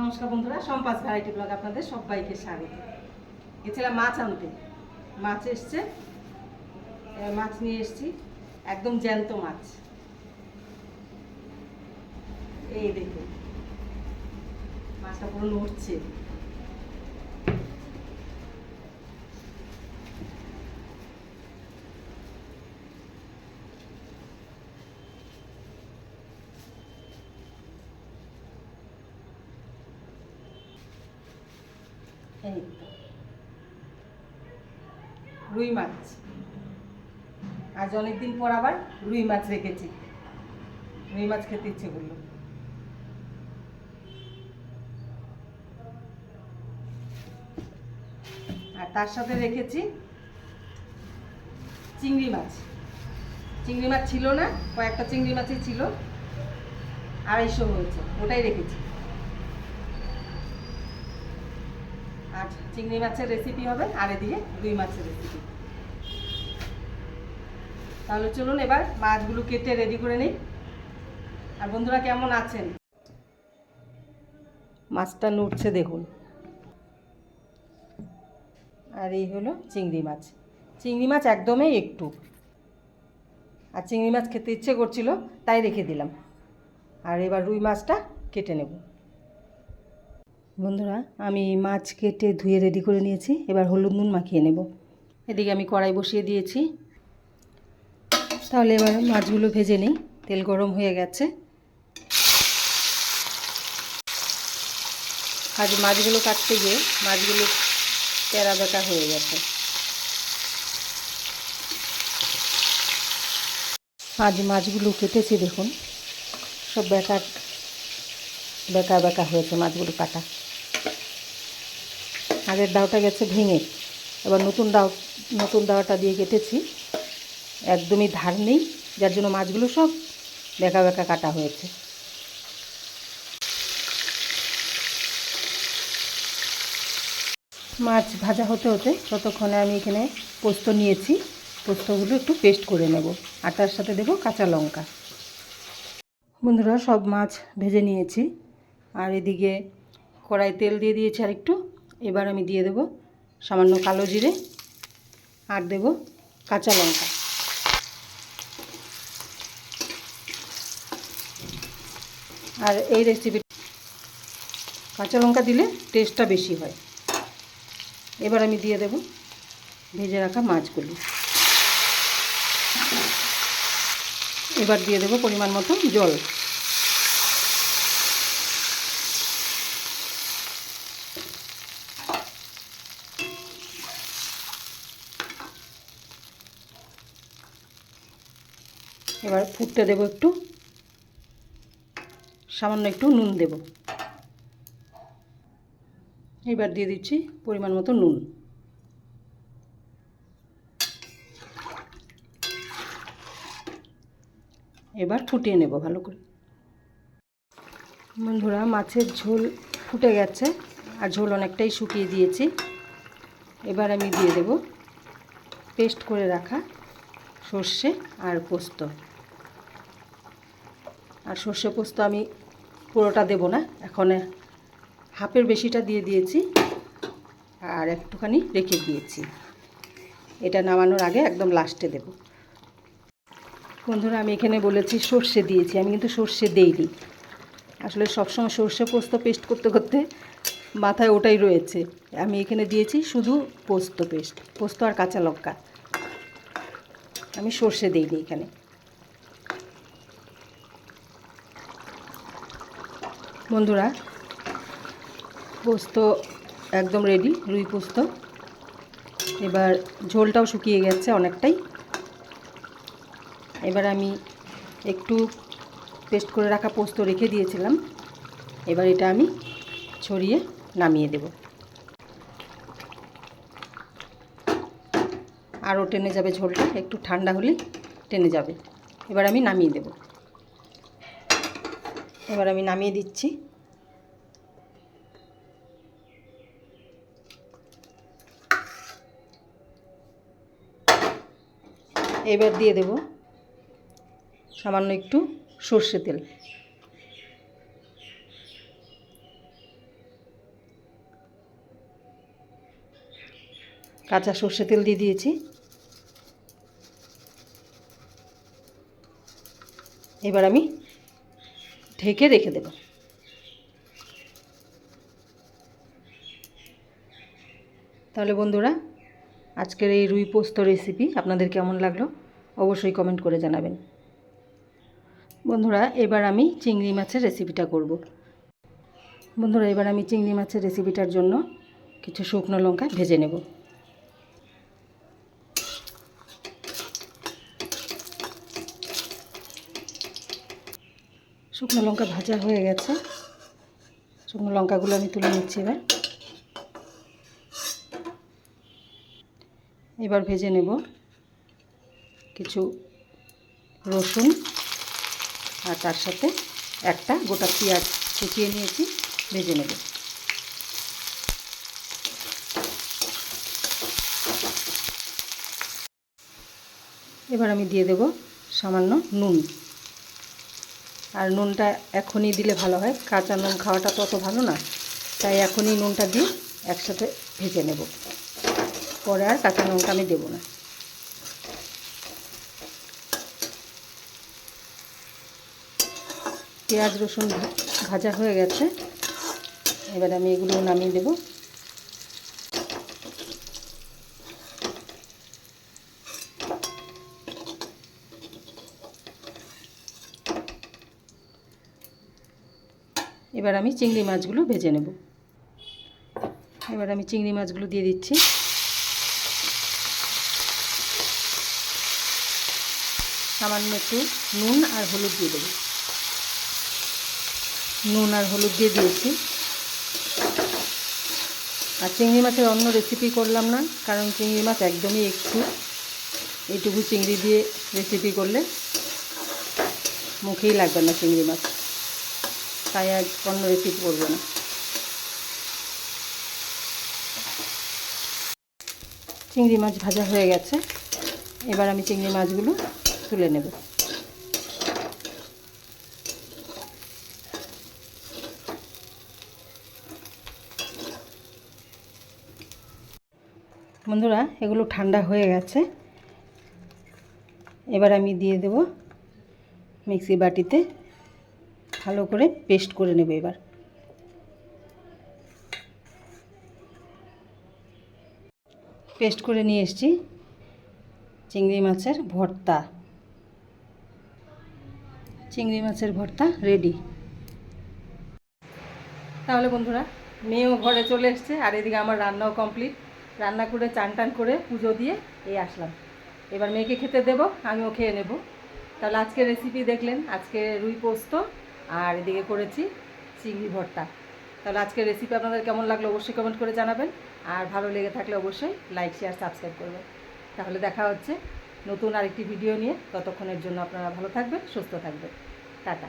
নমস্কার বন্ধুরা, সম্পাস variety blog আপনাদের সবাইকে স্বাগত। এছাড়া মাছ আনতে। মাছ এসছে। মাছ নিয়ে এসছি। একদম জ্যান্ত মাছ। এই দেখুন। মাছটা পুরো নড়ছে। এই তো। রুই মাছ। আজ অনেকদিন পর আবার রুই মাছ রেখেছি। রুই মাছ খেতে ইচ্ছে করল। আর তার সাথে রেখেছি চিংড়ি মাছ। চিংড়ি মাছ ছিল না, কয়েকটা চিংড়ি মাছই ছিল। আড়াইশো হয়েছে, ওটাই রেখেছি আজ চিংড়ি মাছের রেসিপি হবে আর এদিকে রুই মাছের রেসিপি তাহলে চলুন এবার মাছগুলো কেটে রেডি করে নিই। আর বন্ধুরা কেমন আছেন? মাছটা নড়ছে দেখুন। আর এই হলো চিংড়ি মাছ। চিংড়ি মাছ একদমই একটু। আর চিংড়ি মাছ খেতে ইচ্ছে করছিল, তাই রেখে দিলাম। আর এবার রুই মাছটা কেটে নেব। বন্ধুরা, আমি মাছ কেটে ধুয়ে রেডি করে নিয়েছি। এবার হলুদ নুন মাখিয়ে নেব। এদিকে আমি কড়াই বসিয়ে দিয়েছি। তাহলে এবার মাছগুলো ভেজে নিই। তেল গরম হয়ে গেছে। আজ মাছগুলো কাটতে গিয়ে মাছগুলো তেরা বেকা হয়ে গেছে। আজ মাছগুলো কেটেছি, দেখুন। সব বেকার বেকা বেকা হয়েছে মাছগুলো কাটা। আগের দাওটা গেছে ভেঙে। এবার নতুন দাও, নতুন দাওয়াটা দিয়ে কেটেছি। একদমই ধার নেই, যার জন্য মাছগুলো সব বেকা বেকা কাটা হয়েছে। মাছ ভাজা হতে হতে ততক্ষণে আমি এখানে পোস্ত নিয়েছি। পোস্তগুলো একটু পেস্ট করে নেব। আর তার সাথে দেবো কাঁচা লঙ্কা। বন্ধুরা, সব মাছ ভেজে নিয়েছি। আর এদিকে কড়াই তেল দিয়ে দিয়েছি আর একটু এবার আমি দিয়ে দেব সামান্য কালো জিরে আর দেব কাঁচা লঙ্কা। আর এই রেসিপি কাঁচা লঙ্কা দিলে টেস্টটা বেশি হয়। এবার আমি দিয়ে দেব ভেজে রাখা মাছগুলি। এবার দিয়ে দেব পরিমাণ মতো জল। এবার ফুটতে দেব একটু। সামান্য একটু নুন দেব। এবার দিয়ে দিচ্ছি পরিমাণ মতো নুন। এবার ফুটিয়ে নেব ভালো করে। বন্ধুরা, মাছের ঝোল ফুটে গেছে আর ঝোল অনেকটাই শুকিয়ে দিয়েছি। এবার আমি দিয়ে দেব পেস্ট করে রাখা সর্ষে আর পোস্ত। আর সর্ষে পোস্ত আমি পুরোটা দেব না। এখন হাফের বেশিটা দিয়ে দিয়েছি আর একটুখানি রেখে দিয়েছি। এটা নামানোর আগে একদম লাস্টে দেব। বন্ধুরা, আমি এখানে বলেছি সর্ষে দিয়েছি। আমি কিন্তু সর্ষে দেইনি। আসলে সবসময় সর্ষে পোস্ত পেস্ট করতে করতে মাথায় ওটাই রয়েছে। আমি এখানে দিয়েছি শুধু পোস্ত পেস্ট। পোস্ত আর কাঁচা লঙ্কা। আমি সর্ষে দিইনি এখানে। বন্ধুরা, পোস্ত একদম রেডি রুই পোস্ত। এবার ঝোলটাও শুকিয়ে গেছে অনেকটাই। এবার আমি একটু পেস্ট করে রাখা পোস্ত রেখে দিয়েছিলাম। এবার এটা আমি ছড়িয়ে নামিয়ে দেব। আরও টেনে যাবে ঝোলটা, একটু ঠান্ডা হলে টেনে যাবে। এবার আমি নামিয়ে দেব। এবার আমি নামিয়ে দিচ্ছি। এবার দিয়ে দেব সামান্য একটু সর্ষে তেল। কাঁচা সর্ষে তেল দিয়ে দিয়েছি। এবার আমি ঢেকে রেখে দেব। তাহলে বন্ধুরা, আজকের এই রুই পোস্ত রেসিপি আপনাদের কেমন লাগল অবশ্যই কমেন্ট করে জানাবেন। বন্ধুরা, এবার আমি চিংড়ি মাছের রেসিপিটা করব। বন্ধুরা, এবার আমি চিংড়ি মাছের রেসিপিটার জন্য কিছু শুকনো লঙ্কা ভেজে নেব। শুকনো লঙ্কা ভাজা হয়ে গেছে। শুকনো লঙ্কাগুলো আমি তুলে নিচ্ছি এবার। এবার ভেজে নেব কিছু রসুন আর তার সাথে একটা গোটা পেঁয়াজ কুচিয়ে নিয়েছি, ভেজে নেব। এবার আমি দিয়ে দেব সামান্য নুন। আর নুনটা এখনই দিলে ভালো হয়। কাঁচা নুন খাওয়াটা তো অত ভালো না। তাই এখনই নুনটা দিয়ে একসাথে ভেজে নেব। পরে আর কাঁচা নুনটা আমি দেবো না। পেঁয়াজ রসুন ভাজা হয়ে গেছে। এবার আমি এগুলো নামিয়ে দেব। এবার আমি চিংড়ি মাছগুলো ভেজে নেব। এবার আমি চিংড়ি মাছগুলো দিয়ে দিচ্ছি। সামান্য একটু নুন আর হলুদ দিয়ে দেবো। নুন আর হলুদ দিয়ে দিয়েছি। আর চিংড়ি মাছের অন্য রেসিপি করলাম না, কারণ চিংড়ি মাছ একদমই একটু, এইটুকু চিংড়ি দিয়ে রেসিপি করলে মুখেই লাগবে না চিংড়ি মাছ। তাই আর অন্য রেসিপি করব না। চিংড়ি মাছ ভাজা হয়ে গেছে। এবার আমি চিংড়ি মাছগুলো তুলে নেব। বন্ধুরা, এগুলো ঠান্ডা হয়ে গেছে। এবার আমি দিয়ে দেব মিক্সি বাটিতে ভালো করে পেস্ট করে নেব এবার। পেস্ট করে নিয়ে এসেছি চিংড়ি মাছের ভর্তা। চিংড়ি মাছের ভর্তা রেডি তাহলে বন্ধুরা, মেয়েও ঘরে চলে এসছে আর এদিকে আমার রান্নাও কমপ্লিট রান্না করে, চান টান করে পুজো দিয়ে এই আসলাম। এবার মেয়েকে খেতে দেব, আমিও খেয়ে নেব। তাহলে আজকে রেসিপি দেখলেন, আজকে রুই পোস্ত আর এদিকে করেছি চিংড়ি ভর্তা। তাহলে আজকের রেসিপি আপনাদের কেমন লাগল অবশ্যই কমেন্ট করে জানাবেন। আর ভালো লেগে থাকলে অবশ্যই লাইক শেয়ার সাবস্ক্রাইব করবেন। তাহলে দেখা হচ্ছে নতুন আরেকটি ভিডিও নিয়ে। ততক্ষণের জন্য আপনারা ভালো থাকবেন, সুস্থ থাকবেন। টাটা।